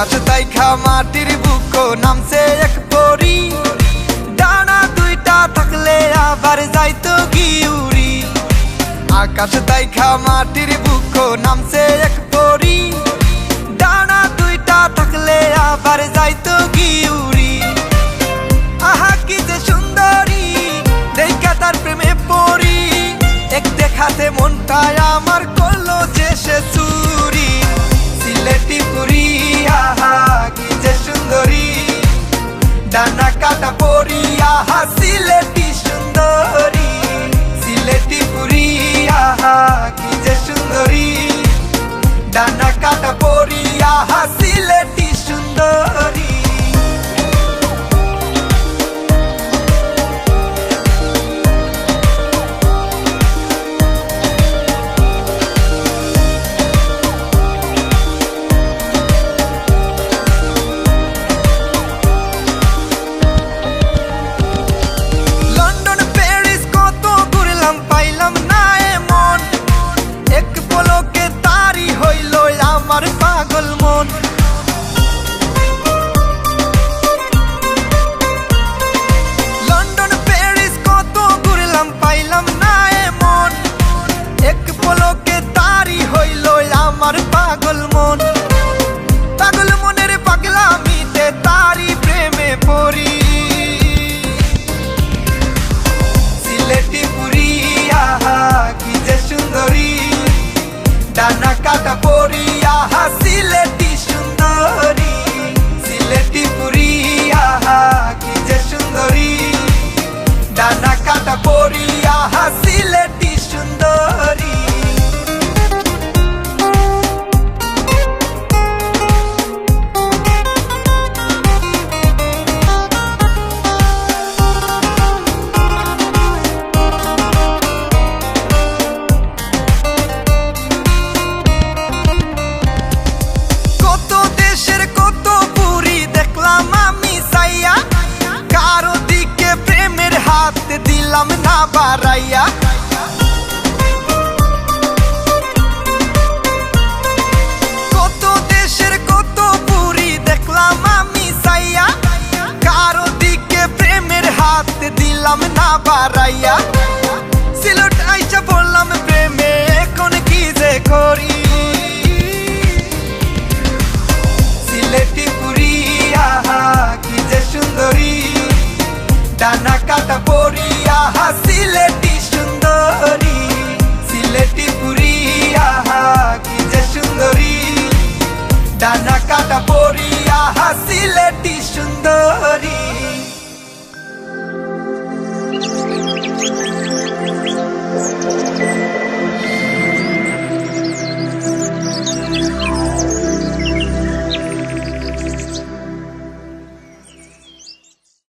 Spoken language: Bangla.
আকাশ তাইখা মাটির বুকো নামছে এক পরি। ডানা দুইটা থাকলে আবার যাইতো গিউরি। আকাশ তাইখা মাটির বুকো নামছে এক সিলেটি সুন্দরী সিলেটি পুরি আহা কি যে সুন্দরী। ডানা কাটা ডানা কাটা পরিয়া হাসিলেন দিলাম না বাড়াইয়া। কত দেশের কত পুরি দেখলাম আমি সাইয়া কারও দিকে প্রেমের হাত দিলাম, না বাড়াইয়া। ডানা কাটা পরিয়া হাসিলেটি সুন্দরী।